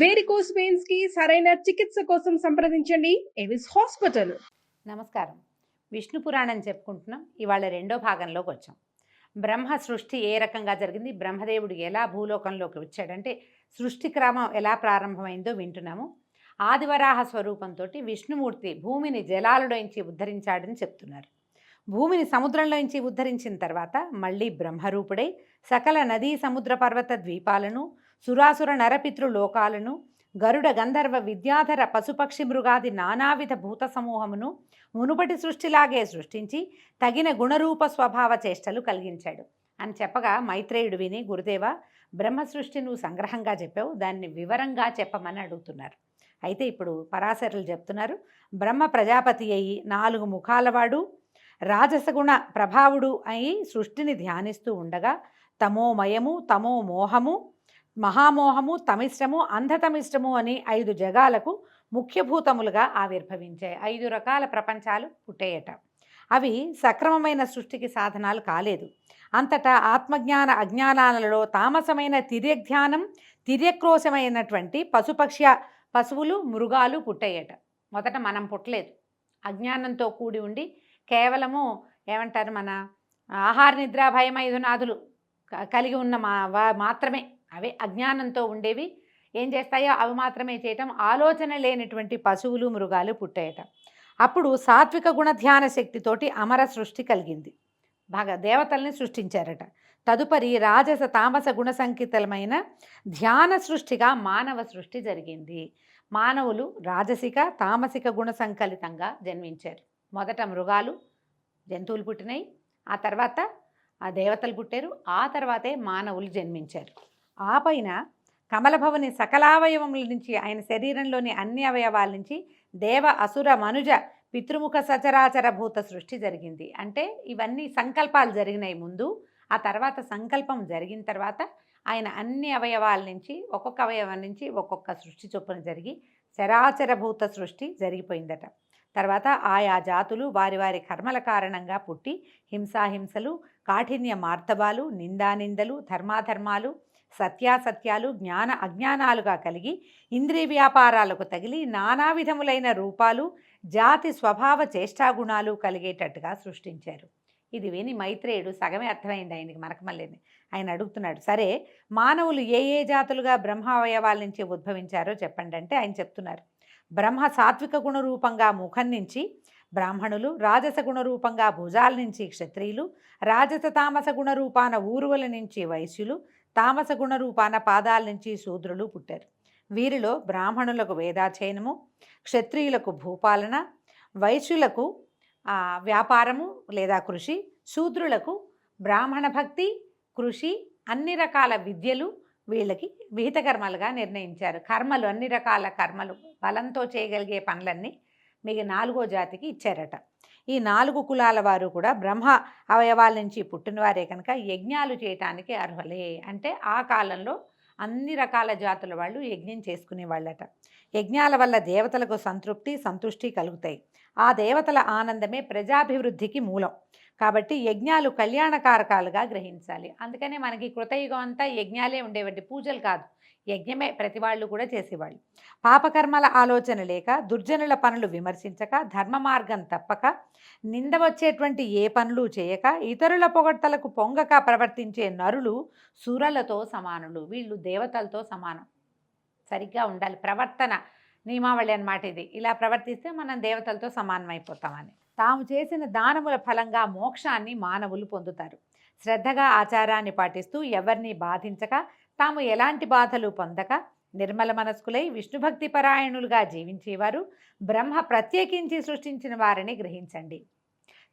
Varicose పెయిన్స్కి సరైన చికిత్స కోసం సంప్రదించండి. ఎవిస్ హాస్పిటల్ నమస్కారం. విష్ణు పురాణం చెప్పుకుంటున్నాం. ఇవాళ రెండో భాగంలోకి వచ్చాం. బ్రహ్మ సృష్టి ఏ రకంగా జరిగింది? బ్రహ్మదేవుడు ఎలా భూలోకంలోకి వచ్చాడంటే సృష్టి క్రమం ఎలా ప్రారంభమైందో వింటున్నాము. ఆదివరాహ స్వరూపంతో విష్ణుమూర్తి భూమిని జలాలలోంచి ఉద్ధరించాడని చెప్తున్నారు. భూమిని సముద్రంలోంచి ఉద్ధరించిన తర్వాత మళ్ళీ బ్రహ్మరూపుడై సకల నదీ సముద్ర పర్వత ద్వీపాలను సురాసుర నరపితృ లోకాలను గరుడ గంధర్వ విద్యాధర పశుపక్షి మృగాది నానావిధ భూత సమూహమును మునుపటి సృష్టిలాగే సృష్టించి తగిన గుణరూప స్వభావ చేష్టలు కలిగించాడు. అని చెప్పగా మైత్రేయుడు విని గురుదేవ బ్రహ్మ సృష్టి నువ్వు సంగ్రహంగా చెప్పావు దాన్ని వివరంగా చెప్పమని అడుగుతున్నారు. అయితే ఇప్పుడు పరాశరులు చెప్తున్నారు బ్రహ్మ ప్రజాపతి అయి నాలుగు ముఖాలవాడు రాజసగుణ ప్రభావుడు అయి సృష్టిని ధ్యానిస్తూ ఉండగా తమోమయము తమో మోహము మహామోహము తమిష్టము అంధతమిష్టము అని ఐదు జగాలకు ముఖ్యభూతములుగా ఆవిర్భవించాయి. ఐదు రకాల ప్రపంచాలు పుట్టేయట. అవి సక్రమమైన సృష్టికి సాధనాలు కాలేదు. అంతటా ఆత్మజ్ఞాన అజ్ఞానాలలో తామసమైన తిర్యజ్ఞానం తిర్యక్రోశమైనటువంటి పశుపక్ష పశువులు మృగాలు పుట్టేయట. మొదట మనం పుట్టలేదు. అజ్ఞానంతో కూడి ఉండి కేవలము ఏమంటారు మన ఆహార నిద్ర భయం ఐదు నాదులు కలిగి ఉన్న మా మాత్రమే. అవే అజ్ఞానంతో ఉండేవి. ఏం చేస్తాయో అవి మాత్రమే చేయటం. ఆలోచన లేనటువంటి పశువులు మృగాలు పుట్టేయటం అప్పుడు సాత్విక గుణ ధ్యాన శక్తితోటి అమర సృష్టి కలిగింది. బాగా దేవతల్ని సృష్టించారట. తదుపరి రాజస తామస గుణ సంకితమైన ధ్యాన సృష్టిగా మానవ సృష్టి జరిగింది. మానవులు రాజసిక తామసిక గుణ సంకలితంగా జన్మించారు. మొదట మృగాలు జంతువులు పుట్టినాయి. ఆ తర్వాత ఆ దేవతలు పుట్టారు. ఆ తర్వాతే మానవులు జన్మించారు. ఆ పైన కమలభవని సకలావయవముల నుంచి ఆయన శరీరంలోని అన్ని అవయవాల నుంచి దేవ అసుర మనుజ పితృముఖ సచరాచర భూత సృష్టి జరిగింది. అంటే ఇవన్నీ సంకల్పాలు జరిగినాయి ముందు. ఆ తర్వాత సంకల్పం జరిగిన తర్వాత ఆయన అన్ని అవయవాల నుంచి ఒక్కొక్క అవయవం నుంచి ఒక్కొక్క సృష్టి చొప్పున జరిగి చరాచర భూత సృష్టి జరిగిపోయిందట. తర్వాత ఆయా జాతులు వారి వారి కర్మల కారణంగా పుట్టి హింసాహింసలు కాఠిన్య మార్తబాలు నిందానిందలు ధర్మాధర్మాలు సత్యాసత్యాలు జ్ఞాన అజ్ఞానాలుగా కలిగి ఇంద్రియ వ్యాపారాలకు తగిలి నానా విధములైన రూపాలు జాతి స్వభావ చేష్టాగుణాలు కలిగేటట్టుగా సృష్టించారు. ఇది విని మైత్రేయుడు సగమే అర్థమైంది ఆయనకి మనకు ఆయన అడుగుతున్నాడు సరే మానవులు ఏ ఏ జాతులుగా బ్రహ్మావయవాల నుంచి ఉద్భవించారో చెప్పండి అంటే ఆయన చెప్తున్నారు. బ్రహ్మ సాత్విక గుణ రూపంగా ముఖం నుంచి బ్రాహ్మణులు రాజస గుణ రూపంగా భుజాల నుంచి క్షత్రియులు రాజస తామస గుణ రూపాన ఊరువల నుంచి వైశ్యులు తామస గుణ రూపాన పాదాల నుంచి శూద్రులు పుట్టారు. వీరిలో బ్రాహ్మణులకు వేదాధ్యయనము క్షత్రియులకు భూపాలన వైశ్యులకు వ్యాపారము లేదా కృషి శూద్రులకు బ్రాహ్మణ భక్తి కృషి అన్ని రకాల విద్యలు వీళ్ళకి విహిత కర్మలుగా నిర్ణయించారు. కర్మలు అన్ని రకాల కర్మలు బలంతో చేయగలిగే పనులన్నీ మీకు నాలుగో జాతికి ఇచ్చారట. ఈ నాలుగు కులాల వారు కూడా బ్రహ్మ అవయవాల నుంచి పుట్టినవారే కనుక యజ్ఞాలు చేయటానికి అర్హులే. అంటే ఆ కాలంలో అన్ని రకాల జాతుల వాళ్ళు యజ్ఞం చేసుకునే వాళ్ళట యజ్ఞాల వల్ల దేవతలకు సంతృప్తి సంతుష్టి కలుగుతాయి. ఆ దేవతల ఆనందమే ప్రజాభివృద్ధికి మూలం. కాబట్టి యజ్ఞాలు కళ్యాణకారకాలుగా గ్రహించాలి. అందుకనే మనకి కృతయుగం అంతా యజ్ఞాలే ఉండేవంటి పూజలు కాదు. యజ్ఞమే ప్రతి వాళ్ళు కూడా చేసేవాళ్ళు. పాపకర్మల ఆలోచన లేక దుర్జనుల పనులు విమర్శించక ధర్మ మార్గం తప్పక నింద వచ్చేటువంటి ఏ పనులు చేయక ఇతరుల పొగడ్తలకు పొంగక ప్రవర్తించే నరులు సురలతో సమానులు. వీళ్ళు దేవతలతో సమానం. సరిగ్గా ఉండాలి. ప్రవర్తన నియమావళి అన్నమాట ఇది. ఇలా ప్రవర్తిస్తే మనం దేవతలతో సమానమైపోతామని. తాము చేసిన దానముల ఫలంగా మోక్షాన్ని మానవులు పొందుతారు. శ్రద్ధగా ఆచారాన్ని పాటిస్తూ ఎవరిని బాధించక తాము ఎలాంటి బాధలు పొందక నిర్మల మనస్కులై విష్ణుభక్తి పరాయణులుగా జీవించేవారు బ్రహ్మ ప్రత్యేకించి సృష్టించిన వారిని గ్రహించండి.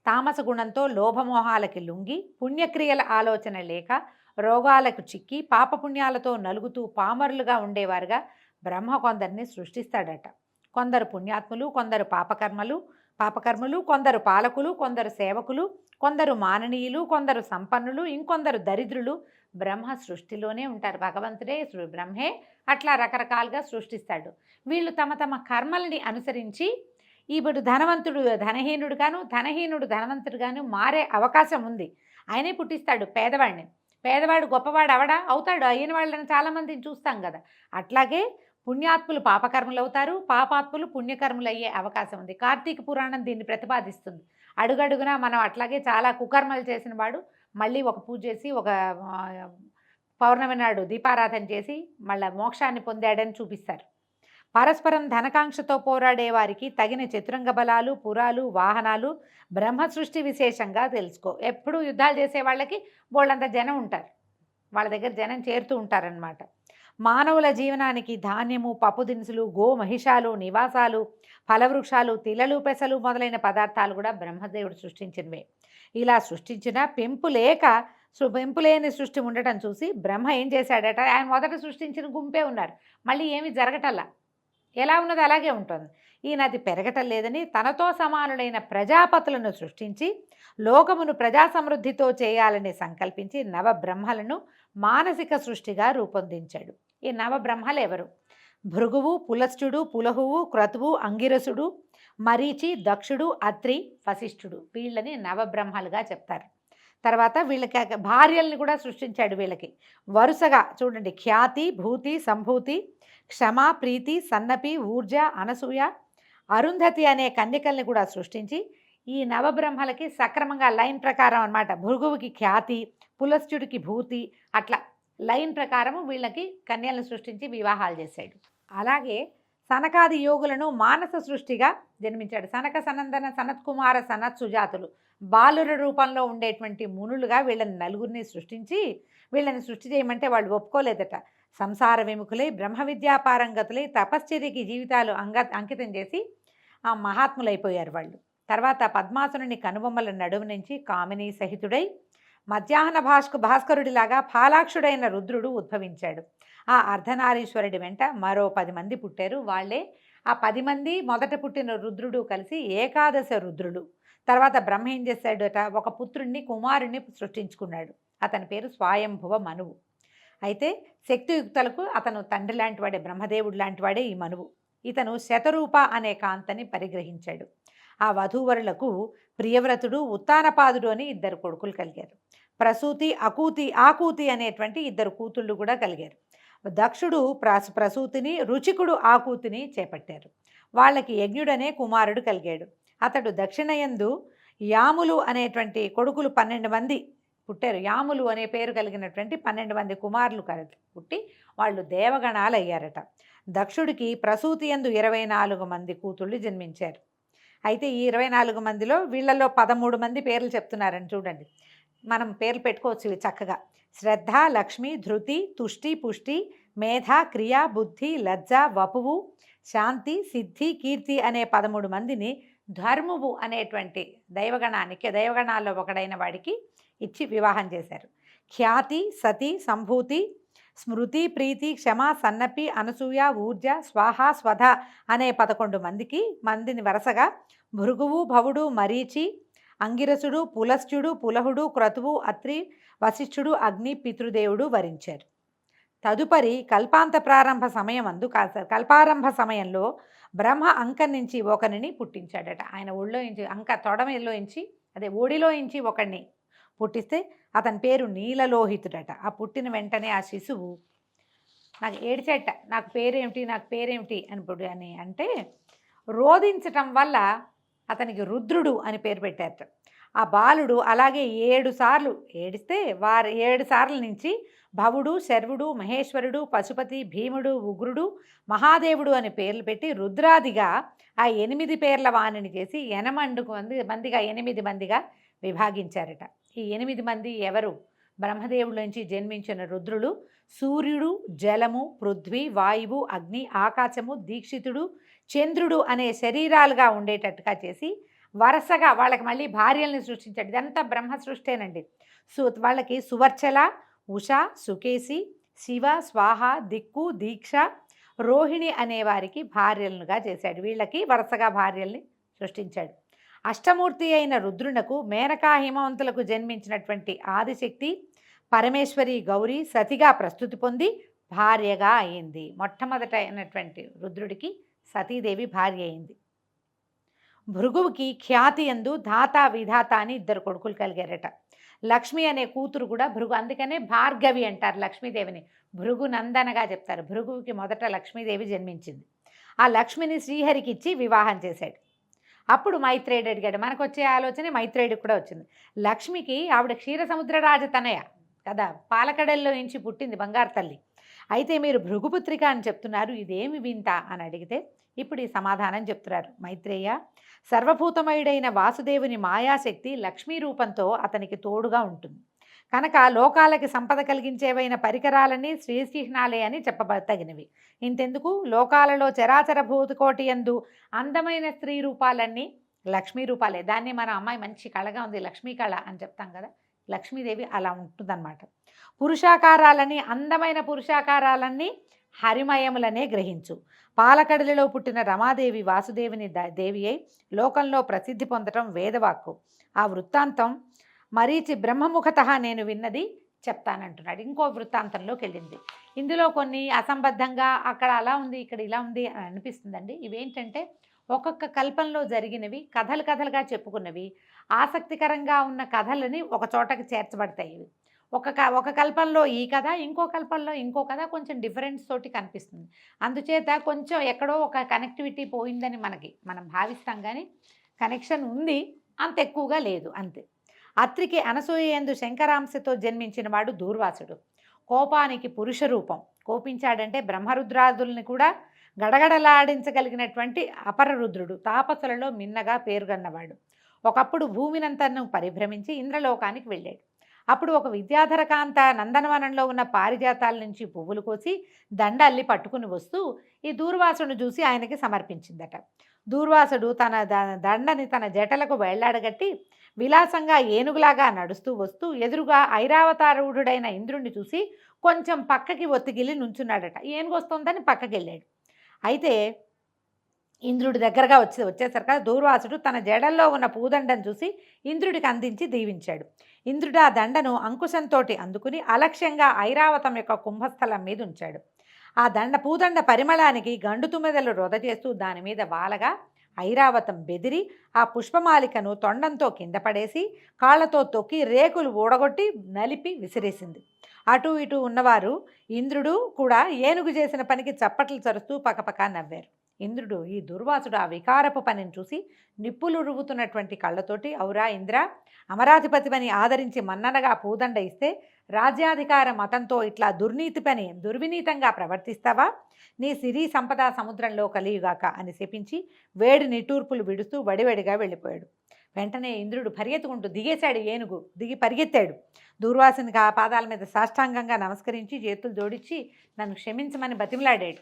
తామస గుణంతో లోభమోహాలకి లుంగి పుణ్యక్రియల ఆలోచన లేక రోగాలకు చిక్కి పాపపుణ్యాలతో నలుగుతూ పామరులుగా ఉండేవారుగా బ్రహ్మ కొందరిని సృష్టిస్తాడట. కొందరు పుణ్యాత్ములు కొందరు పాపకర్మలు పాపకర్మలు కొందరు పాలకులు కొందరు సేవకులు కొందరు మాననీయులు కొందరు సంపన్నులు ఇంకొందరు దరిద్రులు బ్రహ్మ సృష్టిలోనే ఉంటారు. భగవంతుడే బ్రహ్మే అట్లా రకరకాలుగా సృష్టిస్తాడు. వీళ్ళు తమ తమ కర్మల్ని అనుసరించి ఇప్పుడు ధనవంతుడు ధనహీనుడు గాను ధనహీనుడు ధనవంతుడు గాను మారే అవకాశం ఉంది. ఆయనే పుట్టిస్తాడు పేదవాడిని. పేదవాడు గొప్పవాడు అవడా అవుతాడు. అయిన వాళ్ళని చాలామందిని చూస్తాం కదా. అట్లాగే పుణ్యాత్ములు పాపకర్మలు అవుతారు పాపాత్ములు పుణ్యకర్మలు అయ్యే అవకాశం ఉంది. కార్తీక పురాణం దీన్ని ప్రతిపాదిస్తుంది. అడుగడుగునా మనం అట్లాగే చాలా కుకర్మలు చేసిన వాడు మళ్ళీ ఒక పూజ చేసి ఒక పౌర్ణమి నాడు దీపారాధన చేసి మళ్ళీ మోక్షాన్ని పొందాడని చూపిస్తారు. పరస్పరం ధనకాంక్షతో పోరాడే వారికి తగిన చతురంగ బలాలు పురాలు వాహనాలు బ్రహ్మ సృష్టి విశేషంగా తెలుసుకో. ఎప్పుడు యుద్ధాలు చేసే వాళ్ళకి వాళ్ళంత జనం ఉంటారు. వాళ్ళ దగ్గర జనం చేరుతూ ఉంటారనమాట మానవుల జీవనానికి ధాన్యము పప్పు దినుసులు గో మహిషాలు నివాసాలు ఫలవృక్షాలు తిలలు పెసలు మొదలైన పదార్థాలు కూడా బ్రహ్మదేవుడు సృష్టించినవే. ఇలా సృష్టించిన పెంపు లేక పెంపు లేని సృష్టి ఉండటం చూసి బ్రహ్మ ఏం చేశాడట? ఆయన మొదట సృష్టించిన గుంపే ఉన్నారు. మళ్ళీ ఏమి జరగటల్లా. ఎలా ఉన్నది అలాగే ఉంటుంది. ఈయన అది పెరగటం లేదని తనతో సమానులైన ప్రజాపతులను సృష్టించి లోకమును ప్రజా సమృద్ధితో చేయాలని సంకల్పించి నవబ్రహ్మలను మానసిక సృష్టిగా రూపొందించాడు. ఈ నవబ్రహ్మలు ఎవరు? భృగువు పులస్టుడు పులహువు క్రతువు అంగిరసుడు మరీచి దక్షుడు అత్రి వశిష్ఠుడు. వీళ్ళని నవబ్రహ్మలుగా చెప్తారు. తర్వాత వీళ్ళకి భార్యల్ని కూడా సృష్టించాడు వీళ్ళకి. వరుసగా చూడండి. ఖ్యాతి భూతి సంభూతి క్షమ ప్రీతి సన్నపి ఊర్జ అనసూయ అరుంధతి అనే కన్యకల్ని కూడా సృష్టించి ఈ నవబ్రహ్మలకి సక్రమంగా లైన్ ప్రకారం అన్నమాట. భృగువుకి ఖ్యాతి పులస్త్యుడికి భూతి అట్లా లైన్ ప్రకారము వీళ్ళకి కన్యలను సృష్టించి వివాహాలు చేశాడు. అలాగే సనకాది యోగులను మానస సృష్టిగా జన్మించాడు. సనక సనందన సనత్ కుమార సనత్ సుజాతులు బాలుర రూపంలో ఉండేటువంటి మునులుగా వీళ్ళని నలుగురిని సృష్టించి వీళ్ళని సృష్టి చేయమంటే వాళ్ళు ఒప్పుకోలేదట. సంసార విముఖులై బ్రహ్మ విద్యాపారంగతులై తపశ్చర్యకి జీవితాలు అంగ అంకితం చేసి ఆ మహాత్ములైపోయారు వాళ్ళు. తర్వాత పద్మాసుని కనుబొమ్మల నడుము నుంచి కామిని సహితుడై మధ్యాహ్న భాస్కు భాస్కరుడిలాగా ఫాలాక్షుడైన రుద్రుడు ఉద్భవించాడు. ఆ అర్ధనారీశ్వరుడి వెంట మరో పది మంది పుట్టారు. వాళ్ళే ఆ పది మంది మొదట పుట్టిన రుద్రుడు కలిసి ఏకాదశ రుద్రుడు. తర్వాత బ్రహ్మ ఏం చేశాడట? ఒక పుత్రుణ్ణి కుమారుణ్ణి సృష్టించుకున్నాడు. అతని పేరు స్వయంభువ మనువు. అయితే శక్తియుక్తలకు అతను తండ్రి లాంటి వాడే బ్రహ్మదేవుడు లాంటి వాడే ఈ మనువు. ఇతను శతరూప అనే కాంతని పరిగ్రహించాడు. ఆ వధూవరులకు ప్రియవ్రతుడు ఉత్తానపాదుడు అని ఇద్దరు కొడుకులు కలిగారు. ప్రసూతి అకూతి ఆకూతి అనేటువంటి ఇద్దరు కూతుళ్ళు కూడా కలిగారు. దక్షుడు ప్రస ప్రసూతిని రుచికుడు ఆకూతిని చేపట్టారు. వాళ్ళకి యజ్ఞుడనే కుమారుడు కలిగాడు. అతడు దక్షిణయందు యాములు అనేటువంటి కొడుకులు పన్నెండు మంది పుట్టారు. యాములు అనే పేరు కలిగినటువంటి పన్నెండు మంది కుమారులు కలి పుట్టి వాళ్ళు దేవగణాలు అయ్యారట దక్షుడికి ప్రసూతి యందు ఇరవై నాలుగు మంది కూతుళ్ళు జన్మించారు. అయితే ఈ ఇరవై నాలుగు మందిలో వీళ్ళలో పదమూడు మంది పేర్లు చెప్తున్నారని చూడండి. మనం పేర్లు పెట్టుకోవచ్చు ఇవి చక్కగా. శ్రద్ధ లక్ష్మి ధృతి తుష్టి పుష్టి మేధ క్రియ బుద్ధి లజ్జ వపువు శాంతి సిద్ధి కీర్తి అనే పదమూడు మందిని ధర్మువు అనేటువంటి దైవగణానికి దైవగణాల్లో ఒకడైన వాడికి ఇచ్చి వివాహం చేశారు. ఖ్యాతి సతి సంభూతి స్మృతి ప్రీతి క్షమ సన్నపి అనసూయ ఊర్జ స్వాహ స్వధ అనే పదకొండు మందికి మందిని వరుసగా భృగువు భవుడు మరీచి అంగిరసుడు పులస్త్యుడు పులహుడు క్రతువు అత్రి వశిష్ఠుడు అగ్ని పితృదేవుడు వరించారు. తదుపరి కల్పాంత ప్రారంభ సమయం అందు కల్పారంభ సమయంలో బ్రహ్మ అంక నుంచి ఒకరిని పుట్టించాడట. ఆయన ఒళ్ళో ఇంచి అంక తొడమలో ఇంచి అదే ఒడిలో ఇంచి ఒకడిని పుట్టిస్తే అతని పేరు నీలలోహితుడట. ఆ పుట్టిన వెంటనే ఆ శిశువు నాకు ఏడిచేట నాకు పేరేమిటి నాకు పేరేమిటి అని అని అంటే రోధించటం వల్ల అతనికి రుద్రుడు అని పేరు పెట్టారట. ఆ బాలుడు అలాగే ఏడు సార్లు ఏడిస్తే వారు ఏడు సార్ల నుంచి భవుడు శర్వుడు మహేశ్వరుడు పశుపతి భీముడు ఉగ్రుడు మహాదేవుడు అని పేర్లు పెట్టి రుద్రాదిగా ఆ ఎనిమిది పేర్ల వాణిని చేసి ఎనమండుకు మంది మందిగా ఎనిమిది మందిగా విభాగించారట. ఈ ఎనిమిది మంది ఎవరు? బ్రహ్మదేవుడి నుంచి జన్మించిన రుద్రులు సూర్యుడు జలము పృథ్వీ వాయువు అగ్ని ఆకాశము దీక్షితుడు చంద్రుడు అనే శరీరాలుగా ఉండేటట్టుగా చేసి వరుసగా వాళ్ళకి మళ్ళీ భార్యల్ని సృష్టించాడు. ఇదంతా బ్రహ్మ సృష్టేనండి. సు వాళ్ళకి సువర్చల ఉష సుకేసి శివ స్వాహ దిక్కు దీక్ష రోహిణి అనేవారికి భార్యలుగా చేశాడు. వీళ్ళకి వరుసగా భార్యల్ని సృష్టించాడు. అష్టమూర్తి అయిన రుద్రునకు మేనకా హిమవంతులకు జన్మించినటువంటి ఆదిశక్తి పరమేశ్వరి గౌరీ సతిగా ప్రస్తుతి పొంది భార్యగా అయింది. మొట్టమొదట అయినటువంటి రుద్రుడికి సతీదేవి భార్య అయింది. భృగువుకి ఖ్యాతి ఎందు ధాత విధాత అని ఇద్దరు కొడుకులు కలిగారట. లక్ష్మి అనే కూతురు కూడా భృగు అందుకనే భార్గవి అంటారు లక్ష్మీదేవిని. భృగు నందనగా చెప్తారు. భృగువుకి మొదట లక్ష్మీదేవి జన్మించింది. ఆ లక్ష్మిని శ్రీహరికి ఇచ్చి వివాహం చేశాడు. అప్పుడు మైత్రేయుడు అడిగాడు మనకు వచ్చే ఆలోచన మైత్రేయుడికి కూడా వచ్చింది. లక్ష్మికి ఆవిడ క్షీరసముద్ర రాజతనయ కదా? పాలకడల్లో నుంచి పుట్టింది బంగారు తల్లి. అయితే మీరు భృగుపుత్రిక అని చెప్తున్నారు ఇదేమి వింత అని అడిగితే ఇప్పుడు ఈ సమాధానం చెప్తున్నారు. మైత్రేయ సర్వభూతమయుడైన వాసుదేవుని మాయాశక్తి లక్ష్మీ రూపంతో అతనికి తోడుగా ఉంటుంది. కనుక లోకాలకి సంపద కలిగించేవైన పరికరాలన్నీ శ్రీచిహ్నాలే అని చెప్పబతగినవి ఇంతెందుకు? లోకాలలో చరాచర భూతకోటి ఎందు అందమైన స్త్రీ రూపాలన్నీ లక్ష్మీ రూపాలే. దాన్ని మన అమ్మాయి మంచి కళగా ఉంది లక్ష్మీ కళ అని చెప్తాం కదా? లక్ష్మీదేవి అలా ఉంటుందన్నమాట. పురుషాకారాలని అందమైన పురుషాకారాలన్నీ హరిమయములనే గ్రహించు. పాలకడలిలో పుట్టిన రమాదేవి వాసుదేవిని ద- దేవి అయి లోకంలో ప్రసిద్ధి పొందటం వేదవాక్కు. ఆ వృత్తాంతం మరీచి బ్రహ్మముఖత నేను విన్నది చెప్తానంటున్నాడు. ఇంకో వృత్తాంతంలోకి వెళ్ళింది. ఇందులో కొన్ని అసంబద్ధంగా అక్కడ అలా ఉంది ఇక్కడ ఇలా ఉంది అని అనిపిస్తుందండి. ఇవేంటంటే ఒక్కొక్క కల్పనలో జరిగినవి కథలు కథలుగా చెప్పుకున్నవి. ఆసక్తికరంగా ఉన్న కథలని ఒక చోటకి చేర్చబడతాయి ఇవి. ఒక క ఒక కల్పంలో ఈ కథ ఇంకో కల్పంలో ఇంకో కథ కొంచెం డిఫరెన్స్ తోటి కనిపిస్తుంది. అందుచేత కొంచెం ఎక్కడో ఒక కనెక్టివిటీ పోయిందని మనకి మనం భావిస్తాం కానీ కనెక్షన్ ఉంది అంత ఎక్కువగా లేదు అంతే. అత్రికి అనసూయందు శంకరాంశతో జన్మించిన వాడు దూర్వాసుడు. కోపానికి పురుష రూపం. కోపించాడంటే బ్రహ్మరుద్రాదుల్ని కూడా గడగడలాడించగలిగినటువంటి అపరరుద్రుడు తాపసులలో మిన్నగా పేరుగన్నవాడు. ఒకప్పుడు భూమినంతను పరిభ్రమించి ఇంద్రలోకానికి వెళ్ళాడు. అప్పుడు ఒక విద్యాధరకాంత నందనవనంలో ఉన్న పారిజాతాల నుంచి పువ్వులు కోసి దండ అల్లి పట్టుకుని వస్తూ ఈ దూర్వాసును చూసి ఆయనకి సమర్పించిందట. దూర్వాసుడు తన దండని తన జటలకు వేళ్ళాడగట్టి విలాసంగా ఏనుగులాగా నడుస్తూ వస్తూ ఎదురుగా ఐరావతారూఢుడైన ఇంద్రుణ్ణి చూసి కొంచెం పక్కకి ఒత్తిగిలి నుంచున్నాడట. ఏనుగు వస్తుందని పక్కకి వెళ్ళాడు అయితే ఇంద్రుడి దగ్గరగా వచ్చి వచ్చేసరికి దూర్వాసుడు తన జడల్లో ఉన్న పూదండను చూసి ఇంద్రుడికి అందించి దీవించాడు. ఇంద్రుడు ఆ దండను అంకుశంతోటి అందుకుని అలక్ష్యంగా ఐరావతం యొక్క కుంభస్థలం మీద ఉంచాడు. ఆ దండ పూదండ పరిమళానికి గండు తుమ్మెదలు రొద చేస్తూ దాని మీద వాలగా ఐరావతం బెదిరి ఆ పుష్పమాలికను తొండంతో కింద పడేసి కాళ్ళతో తొక్కి రేకులు ఊడగొట్టి నలిపి విసిరేసింది. అటు ఇటు ఉన్నవారు ఇంద్రుడు కూడా ఏనుగు చేసిన పనికి చప్పట్లు చరుస్తూ పకపక నవ్వారు. ఇంద్రుడు ఈ దుర్వాసుడు ఆ వికారపు పనిని చూసి నిప్పులు రువ్వుతున్నటువంటి కళ్ళతోటి ఔరా ఇంద్ర అమరాధిపతి పని ఆదరించి మన్ననగా పూదండ ఇస్తే రాజ్యాధికార మతంతో ఇట్లా దుర్నీతి పని దుర్వినీతంగా ప్రవర్తిస్తావా? నీ సిరి సంపద సముద్రంలో కలియుగాక అని శపించి వేడి నిటూర్పులు విడుస్తూ వడివడిగా వెళ్ళిపోయాడు. వెంటనే ఇంద్రుడు పరిగెత్తుకుంటూ దిగేశాడు ఏనుగు దిగి పరిగెత్తాడు. దూర్వాసునికి ఆ పాదాల మీద సాష్టాంగంగా నమస్కరించి చేతులు జోడించి నన్ను క్షమించమని బతిమలాడాడు.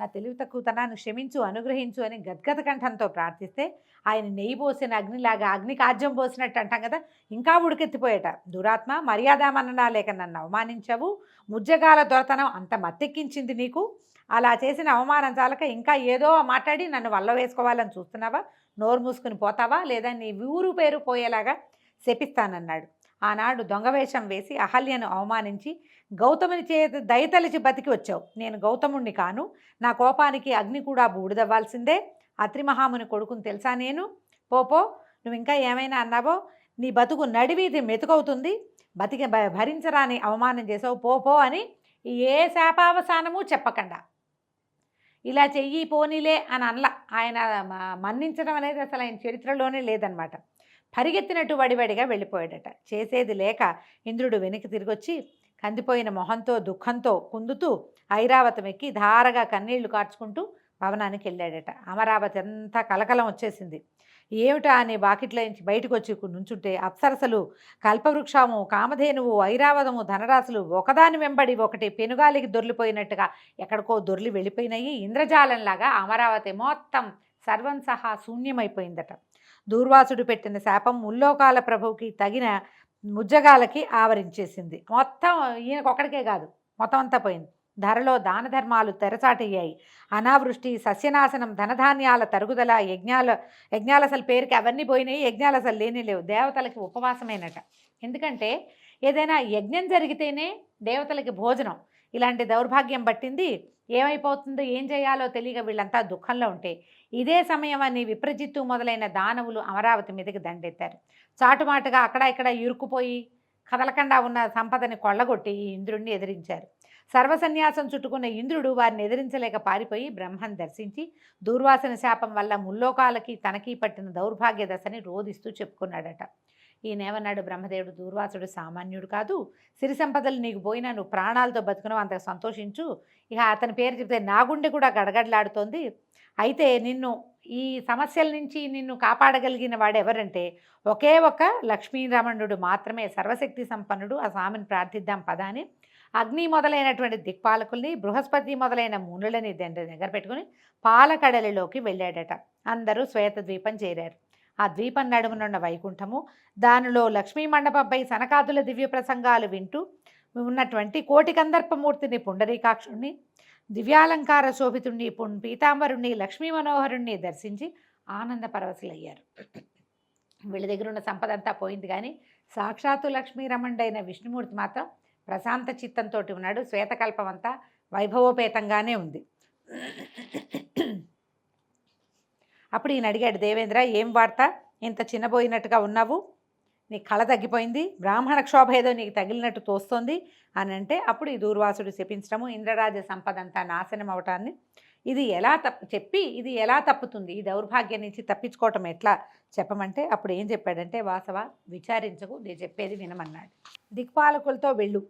నా తెలివి తక్కువతనాన్ని క్షమించు అనుగ్రహించు అని గద్గద కంఠంతో ప్రార్థిస్తే ఆయన నెయ్యి పోసిన అగ్నిలాగా అగ్ని కాజ్యం పోసినట్టు అంటాం కదా ఇంకా ఉడికెత్తిపోయేట. దురాత్మ మర్యాదమన్ననా లేక నన్ను అవమానించావు? ముజ్జగాల దొరతనం అంత మత్తెక్కించింది నీకు? అలా చేసిన అవమానం చాలక ఇంకా ఏదో మాట్లాడి నన్ను వల్ల వేసుకోవాలని చూస్తున్నావా? నోరు మూసుకుని పోతావా? లేదా నీ ఊరు పేరు పోయేలాగా శపిస్తానన్నాడు. ఆనాడు దొంగవేషం వేసి అహల్యను అవమానించి గౌతముని చేత దయతలిచి బతికి వచ్చావు. నేను గౌతముణ్ణి కాను. నా కోపానికి అగ్ని కూడా బూడిదవ్వాల్సిందే. అత్రిమహాముని కొడుకుని తెలుసా నేను? పోపో నువ్వు ఇంకా ఏమైనా అన్నావో? నీ బతుకు నడివీధి మెతుకవుతుంది. బతికి భ- భరించరాని అవమానం చేసావు పోపో అని ఏ శాపావసానము చెప్పకుండా. ఇలా చెయ్యి పోనీలే అని అనలా ఆయన మ- మన్నించడం అనేది అసలు ఆయన చరిత్రలోనే లేదనమాట. పరిగెత్తినట్టు వడివడిగా వెళ్ళిపోయాడట. చేసేది లేక ఇంద్రుడు వెనక్కి తిరిగొచ్చి కందిపోయిన మొహంతో దుఃఖంతో కుందుతూ ఐరావతం ఎక్కి ధారగా కన్నీళ్ళు కార్చుకుంటూ భవనానికి వెళ్ళాడట. అమరావతి అంతా కలకలం వచ్చేసింది. ఏమిటా అనే వాకిట్లో నుంచి బయటకు వచ్చి నుంచుంటే అప్సరసలు కల్పవృక్షము కామధేనువు ఐరావతము ధనరాశులు ఒకదాని వెంబడి ఒకటి పెనుగాలికి దొర్లిపోయినట్టుగా ఎక్కడికో దొర్లి వెళ్ళిపోయినాయి. ఇంద్రజాలంలాగా అమరావతి మొత్తం సర్వం సహా శూన్యమైపోయిందట. దూర్వాసుడు పెట్టిన శాపం ముల్లోకాల ప్రభువుకి తగిన ముజ్జగాలకి ఆవరించేసింది. మొత్తం ఈయనకొక్కడికే కాదు మొత్తం అంతా పోయింది. ధరలో దాన ధర్మాలు తెరచాటయ్యాయి. అనావృష్టి సస్యనాశనం ధనధాన్యాల తరుగుదల యజ్ఞాల యజ్ఞాలు అసలు పేరుకి అవన్నీ పోయినాయి యజ్ఞాలు అసలు లేనే లేవు. దేవతలకి ఉపవాసమేనట. ఎందుకంటే ఏదైనా యజ్ఞం జరిగితేనే దేవతలకి భోజనం. ఇలాంటి దౌర్భాగ్యం పట్టింది. ఏమైపోతుందో ఏం చేయాలో తెలియక వీళ్ళంతా దుఃఖంలో ఉంటే ఇదే సమయమని విప్రజిత్తు మొదలైన దానవులు అమరావతి మీదకి దండెత్తారు. చాటుమాటుగా అక్కడ ఇక్కడ ఇరుక్కుపోయి కదలకుండా ఉన్న సంపదని కొల్లగొట్టి ఈ ఇంద్రుడిని ఎదిరించారు. సర్వసన్యాసం చుట్టుకున్న ఇంద్రుడు వారిని ఎదిరించలేక పారిపోయి బ్రహ్మను దర్శించి దూర్వాసన శాపం వల్ల ముల్లోకాలకి తనకి పట్టిన దౌర్భాగ్య దశని రోధిస్తూ చెప్పుకున్నాడట. ఈయనేమన్నాడు? బ్రహ్మదేవుడు దూర్వాసుడు సామాన్యుడు కాదు. సిరి సంపదలు నీకు పోయినా నువ్వు ప్రాణాలతో బతుకున్నావు అంత సంతోషించు. ఇక అతని పేరు చెప్తే నా గుండె కూడా గడగడలాడుతోంది. అయితే నిన్ను ఈ సమస్యల నుంచి నిన్ను కాపాడగలిగిన వాడు ఎవరంటే ఒకే ఒక లక్ష్మీరమణుడు మాత్రమే. సర్వశక్తి సంపన్నుడు ఆ స్వామిని ప్రార్థిద్దాం పదా అని అగ్ని మొదలైనటువంటి దిక్పాలకుల్ని బృహస్పతి మొదలైన మునులని దగ్గర పెట్టుకుని పాలకడలిలోకి వెళ్ళాడట. అందరూ శ్వేత ద్వీపం చేరారు. ఆ ద్వీపం నడుమునున్న వైకుంఠము. దానిలో లక్ష్మీ మండపంపై సనకాదుల దివ్య ప్రసంగాలు వింటూ ఉన్నటువంటి కోటి కందర్పమూర్తిని పుండరీకాక్షుణ్ణి దివ్యాలంకార శోభితుణ్ణి పుణ్ పీతాంబరుణ్ణి లక్ష్మీ మనోహరుణ్ణి దర్శించి ఆనంద పరవశులయ్యారు. వీళ్ళ దగ్గర ఉన్న సంపద అంతా పోయింది కానీ సాక్షాత్తు లక్ష్మీరమండైన విష్ణుమూర్తి మాత్రం ప్రశాంత చిత్తంతో ఉన్నాడు. శ్వేతకల్పం అంతా వైభవోపేతంగానే ఉంది. అప్పుడు ఈయన అడిగాడు దేవేంద్ర ఏం వార్త? ఇంత చిన్నబోయినట్టుగా ఉన్నావు? నీ కళ తగ్గిపోయింది బ్రాహ్మణ క్షోభ ఏదో నీకు తగిలినట్టు తోస్తోంది అని అంటే అప్పుడు ఈ దూర్వాసుడు శపించడము ఇంద్రరాజ సంపద అంతా నాశనం అవటాన్ని. ఇది ఎలా తప్పు చెప్పి ఇది ఎలా తప్పుతుంది? ఈ దౌర్భాగ్యం నుంచి తప్పించుకోవటం ఎట్లా? చెప్పమంటే అప్పుడు ఏం చెప్పాడంటే వాసవ విచారించకు నేను చెప్పేది వినమన్నాడు. దిక్పాలకులతో వెళ్ళు.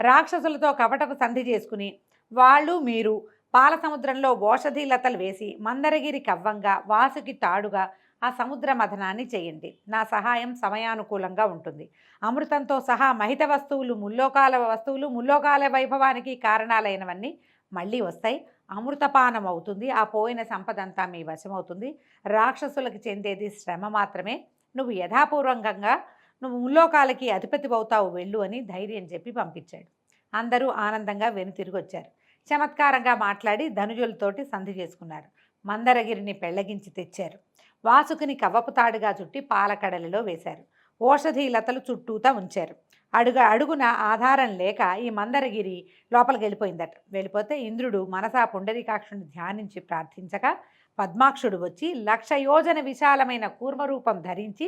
రాక్షసులతో కపటపు సంధి చేసుకుని వాళ్ళు మీరు పాల సముద్రంలో ఓషధి లతలు వేసి మందరగిరి కవ్వంగా వాసుకి తాడుగా ఆ సముద్ర మథనాన్ని చేయండి. నా సహాయం సమయానుకూలంగా ఉంటుంది. అమృతంతో సహా మహిత వస్తువులు ముల్లోకాల వస్తువులు ముల్లోకాల వైభవానికి కారణాలైనవన్నీ మళ్ళీ వస్తాయి. అమృతపానం అవుతుంది. ఆ పోయిన సంపద అంతా మీ వశమవుతుంది. రాక్షసులకు చెందేది శ్రమ మాత్రమే. నువ్వు యథాపూర్వకంగా నువ్వు ముల్లోకాలకి అధిపతి అవుతావు వెళ్ళు అని ధైర్యం చెప్పి పంపించాడు. అందరూ ఆనందంగా వెనుతిరిగి వచ్చారు చమత్కారంగా మాట్లాడి ధనుజులతోటి సంధి చేసుకున్నారు. మందరగిరిని పెళ్ళగించి తెచ్చారు. వాసుకుని కవ్వపు తాడుగా చుట్టి పాలకడలిలో వేశారు. ఓషధి లతలు చుట్టూతా ఉంచారు. అడుగు అడుగున ఆధారం లేక ఈ మందరగిరి లోపలికి వెళ్ళిపోయిందట వెళ్ళిపోతే ఇంద్రుడు మనసా పుండరీకాక్షుని ధ్యానించి ప్రార్థించగా పద్మాక్షుడు వచ్చి లక్ష యోజన విశాలమైన కూర్మరూపం ధరించి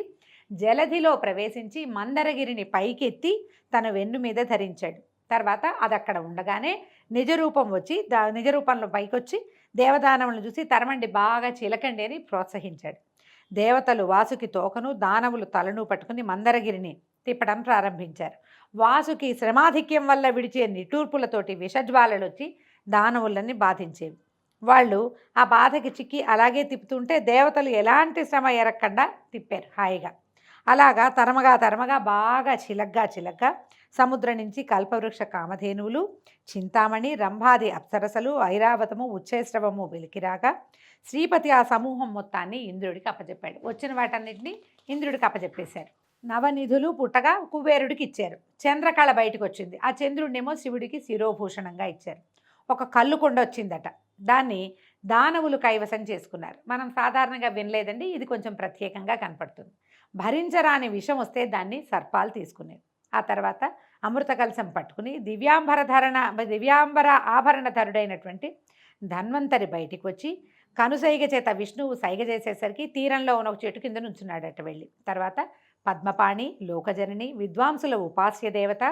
జలధిలో ప్రవేశించి మందరగిరిని పైకెత్తి తన వెన్ను మీద ధరించాడు. తర్వాత అది అక్కడ ఉండగానే నిజరూపం వచ్చి దా నిజరూపంలో పైకొచ్చి దేవదానవులను చూసి తరమండి బాగా చిలకండి అని ప్రోత్సహించాడు. దేవతలు వాసుకి తోకను దానవులు తలను పట్టుకుని మందరగిరిని తిప్పడం ప్రారంభించారు. వాసుకి శ్రమాధిక్యం వల్ల విడిచే నిటూర్పులతోటి విషజ్వాలలు వచ్చి దానవులని బాధించేవి. వాళ్ళు ఆ బాధకి చిక్కి అలాగే తిప్పుతుంటే దేవతలు ఎలాంటి శ్రమ ఎరక్కుండా తిప్పారు హాయిగా. అలాగా తరమగా తరమగా బాగా చిలగ్గా చిలగ్గా సముద్రం నుంచి కల్పవృక్ష కామధేనువులు చింతామణి రంభాది అప్సరసలు ఐరావతము ఉచ్చేశ్రవము వెలికిరాగా. శ్రీపతి ఆ సమూహం మొత్తాన్ని ఇంద్రుడికి అప్పచెప్పాడు వచ్చిన వాటన్నిటిని ఇంద్రుడికి అప్పచెప్పేశారు నవనిధులు పుట్టగా కుబేరుడికి ఇచ్చారు. చంద్రకళ బయటకు వచ్చింది ఆ చంద్రుడినేమో శివుడికి శిరోభూషణంగా ఇచ్చారు. ఒక కళ్ళు కొండ వచ్చిందట దాన్ని దానవులు కైవసం చేసుకున్నారు. మనం సాధారణంగా వినలేదండి. ఇది కొంచెం ప్రత్యేకంగా కనపడుతుంది. భరించరాని విషం వస్తే దాన్ని సర్పాలు తీసుకునేవి. ఆ తర్వాత అమృత కలసం పట్టుకుని దివ్యాంబర ధరణ దివ్యాంబర ఆభరణ ధరుడైనటువంటి ధన్వంతరి బయటికి వచ్చి కనుసైగ చేత విష్ణువు సైగ చేసేసరికి తీరంలో ఉన్న ఒక చెట్టు కింద నుంచున్నాడట వెళ్ళి. తర్వాత పద్మపాణి లోకజనని విద్వాంసుల ఉపాస్య దేవత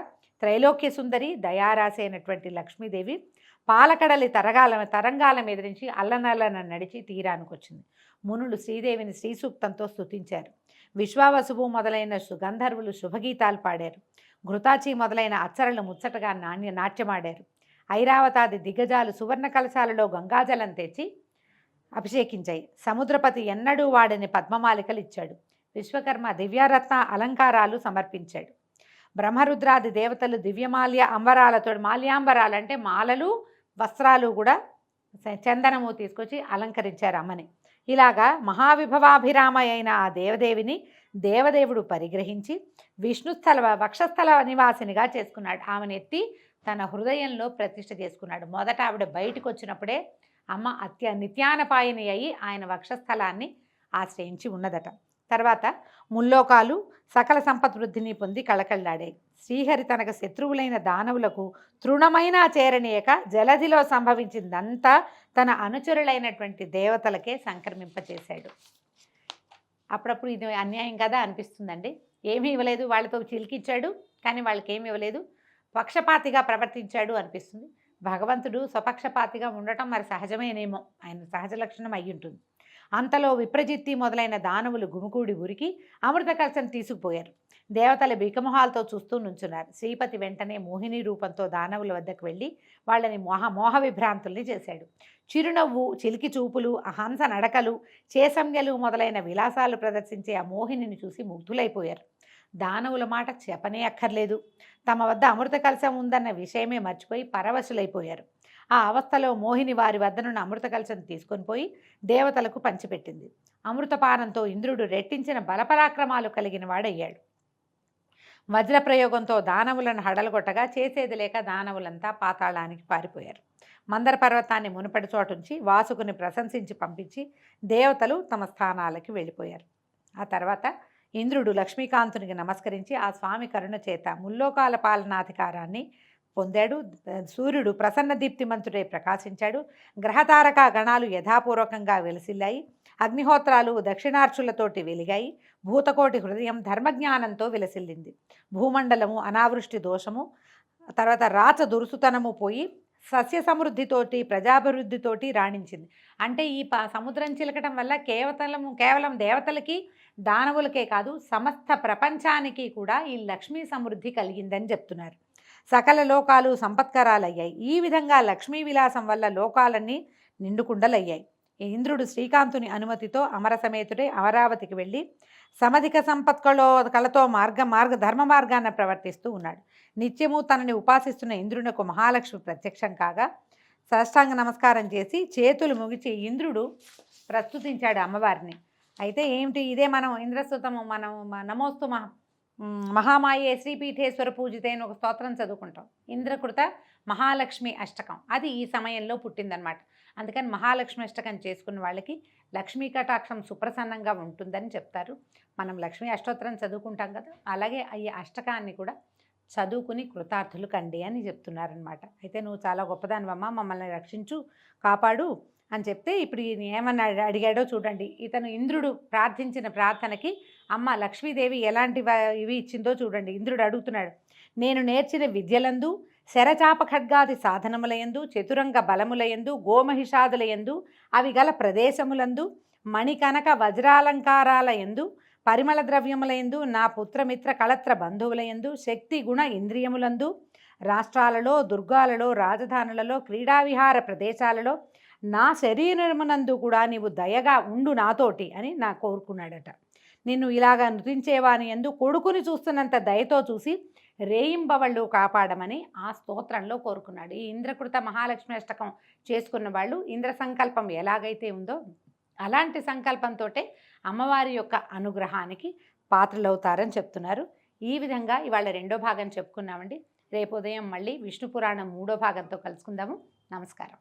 త్రైలోక్య సుందరి దయారాశి అయినటువంటి లక్ష్మీదేవి పాలకడలి తరగాల తరంగాల మీద నుంచి అల్లనల్లన నడిచి తీరానికి వచ్చింది మునులు శ్రీదేవిని శ్రీ సూక్తంతో విశ్వావసువు మొదలైన సుగంధర్వులు శుభగీతాలు పాడారు. ఘృతాచి మొదలైన అచ్చరలు ముచ్చటగా నాణ్య నాట్యమాడారు. ఐరావతాది దిగ్గజాలు సువర్ణ కలశాలలో గంగాజలం తెచ్చి అభిషేకించాయి. సముద్రపతి ఎన్నడూ వాడని పద్మమాలికలు ఇచ్చాడు. విశ్వకర్మ దివ్యారత్న అలంకారాలు సమర్పించాడు. బ్రహ్మరుద్రాది దేవతలు దివ్యమాల్య అంబరాలతో మాల్యాంబరాలు అంటే మాలలు వస్త్రాలు కూడా చందనము తీసుకొచ్చి అలంకరించారు అమ్మని. ఇలాగా మహావిభవాభిరామ అయిన ఆ దేవదేవిని దేవదేవుడు పరిగ్రహించి విష్ణుస్థల వక్షస్థల నివాసినిగా చేసుకున్నాడు. ఆమెను ఎత్తి తన హృదయంలో ప్రతిష్ఠ చేసుకున్నాడు. మొదట ఆవిడ బయటకు వచ్చినప్పుడే అమ్మ అత్య నిత్యానపాయని అయి ఆయన వక్షస్థలాన్ని ఆశ్రయించి ఉన్నదట. తర్వాత ముల్లోకాలు సకల సంపద్వృద్ధిని పొంది కళకళ్ళాడాయి శ్రీహరి తనకు శత్రువులైన దానవులకు తృణమైన చేరనీయక జలధిలో సంభవించిందంతా తన అనుచరులైనటువంటి దేవతలకే సంక్రమింపచేశాడు. అప్పుడప్పుడు ఇది అన్యాయం కదా అనిపిస్తుందండి. ఏమీ ఇవ్వలేదు వాళ్ళతో చిలికిచ్చాడు కానీ వాళ్ళకి ఏమి ఇవ్వలేదు. పక్షపాతిగా ప్రవర్తించాడు అనిపిస్తుంది. భగవంతుడు స్వపక్షపాతిగా ఉండటం మరి సహజమేనేమో. ఆయన సహజ లక్షణం అయి ఉంటుంది అంతలో విప్రజిత్తి మొదలైన దానవులు గుమికూడి ఉరికి అమృత కలశం తీసుకుపోయారు. దేవతల బికమొహాలతో చూస్తూ నుంచున్నారు. శ్రీపతి వెంటనే మోహిని రూపంతో దానవుల వద్దకు వెళ్ళి వాళ్ళని మోహ మోహ విభ్రాంతుల్ని చేశాడు. చిరునవ్వు చిలికి చూపులు హంస నడకలు చేసంజ్ఞలు మొదలైన విలాసాలు ప్రదర్శించే ఆ మోహినిని చూసి ముగ్ధులైపోయారు. దానవుల మాట చెప్పనే అక్కర్లేదు. తమ వద్ద అమృత కలశం ఉందన్న విషయమే మర్చిపోయి పరవశులైపోయారు. ఆ అవస్థలో మోహిని వారి వద్ద నుండి అమృత కలశం తీసుకొని పోయి దేవతలకు పంచిపెట్టింది. అమృతపానంతో ఇంద్రుడు రెట్టించిన బలపరాక్రమాలు కలిగిన వాడయ్యాడు. వజ్రప్రయోగంతో దానవులను హడలగొట్టగా చేసేది లేక దానవులంతా పాతాళానికి పారిపోయారు. మందర పర్వతాన్ని మునుపటి చోటుంచి వాసుకుని ప్రశంసించి పంపించి దేవతలు తమ స్థానాలకి వెళ్ళిపోయారు. ఆ తర్వాత ఇంద్రుడు లక్ష్మీకాంతునికి నమస్కరించి ఆ స్వామి కరుణ చేత ముల్లోకాల పాలనాధికారాన్ని పొందాడు. సూర్యుడు ప్రసన్న దీప్తిమంతుడై ప్రకాశించాడు. గ్రహతారక గణాలు యథాపూర్వకంగా వెలిసిల్లాయి. అగ్నిహోత్రాలు దక్షిణార్చులతోటి వెలిగాయి. భూతకోటి హృదయం ధర్మజ్ఞానంతో విలసిల్లింది. భూమండలము అనావృష్టి దోషము. తర్వాత రాచ దురుసుతనము పోయి సస్య సమృద్ధితోటి ప్రజాభివృద్ధితోటి రాణించింది. అంటే ఈ ప సముద్రం చిలకటం వల్ల కేవలం కేవలం దేవతలకి దానవులకే కాదు సమస్త ప్రపంచానికి కూడా ఈ లక్ష్మీ సమృద్ధి కలిగిందని చెప్తున్నారు. సకల లోకాలు సంపత్కరాలయ్యాయి. ఈ విధంగా లక్ష్మీ విలాసం వల్ల లోకాలన్నీ నిండుకుండలయ్యాయి. ఇంద్రుడు శ్రీకాంతుని అనుమతితో అమరసమేతుడే అమరావతికి వెళ్ళి సమధిక సంపత్కలో కలతో మార్గ మార్గ ధర్మ మార్గాన్ని ప్రవర్తిస్తూ ఉన్నాడు. నిత్యము తనని ఉపాసిస్తున్న ఇంద్రునకు మహాలక్ష్మి ప్రత్యక్షం కాగా సాష్టాంగ నమస్కారం చేసి చేతులు ముగిచి ఇంద్రుడు ప్రస్తుతించాడు అమ్మవారిని. అయితే ఏమిటి? ఇదే మనం ఇంద్రస్తుతము మనం నమోస్తు మహా మహామాయే శ్రీపీఠేశ్వర పూజితే అని ఒక స్తోత్రం చదువుకుంటాం. ఇంద్రకృత మహాలక్ష్మి అష్టకం. అది ఈ సమయంలో పుట్టిందనమాట అందుకని మహాలక్ష్మి అష్టకం చేసుకున్న వాళ్ళకి లక్ష్మీ కటాక్షం సుప్రసన్నంగా ఉంటుందని చెప్తారు. మనం లక్ష్మీ అష్టోత్తరం చదువుకుంటాం కదా అలాగే ఈ అష్టకాన్ని కూడా చదువుకుని కృతార్థులు కండి అని చెప్తున్నారనమాట అయితే నువ్వు చాలా గొప్పదానివమ్మ మమ్మల్ని రక్షించు కాపాడు అని చెప్తే ఇప్పుడు ఈయన ఏమన్నా అడిగాడో చూడండి. ఇతను ఇంద్రుడు ప్రార్థించిన ప్రార్థనకి అమ్మ లక్ష్మీదేవి ఎలాంటి ఇవి ఇచ్చిందో చూడండి. ఇంద్రుడు అడుగుతున్నాడు నేను నేర్చిన విద్యలందు శరచాప ఖడ్గాది సాధనములయందు చతురంగ బలములయందు గోమహిషాదులయందు అవి గల ప్రదేశములందు మణికనక వజ్రాలంకారాలయందు పరిమళ ద్రవ్యములయందు నా పుత్రమిత్ర కళత్ర బంధువులయందు శక్తి గుణ ఇంద్రియములందు రాష్ట్రాలలో దుర్గాలలో రాజధానులలో క్రీడావిహార ప్రదేశాలలో నా శరీరమునందు కూడా నీవు దయగా ఉండు నాతోటి అని నా కోరుకున్నాడట. నిన్ను ఇలాగా నృతించేవాని ఎందు కొడుకుని చూస్తున్నంత దయతో చూసి రేయింబవళ్ళు కాపాడమని ఆ స్తోత్రంలో కోరుకున్నాడు. ఈ ఇంద్రకృత మహాలక్ష్మి అష్టకం చేసుకున్న వాళ్ళు ఇంద్ర సంకల్పం ఎలాగైతే ఉందో అలాంటి సంకల్పంతోటే అమ్మవారి యొక్క అనుగ్రహానికి పాత్రలవుతారని చెప్తున్నారు. ఈ విధంగా ఇవాళ రెండో భాగం చెప్పుకున్నామండి. రేపు ఉదయం మళ్ళీ విష్ణు పురాణం మూడో భాగంతో కలుసుకుందాము. నమస్కారం.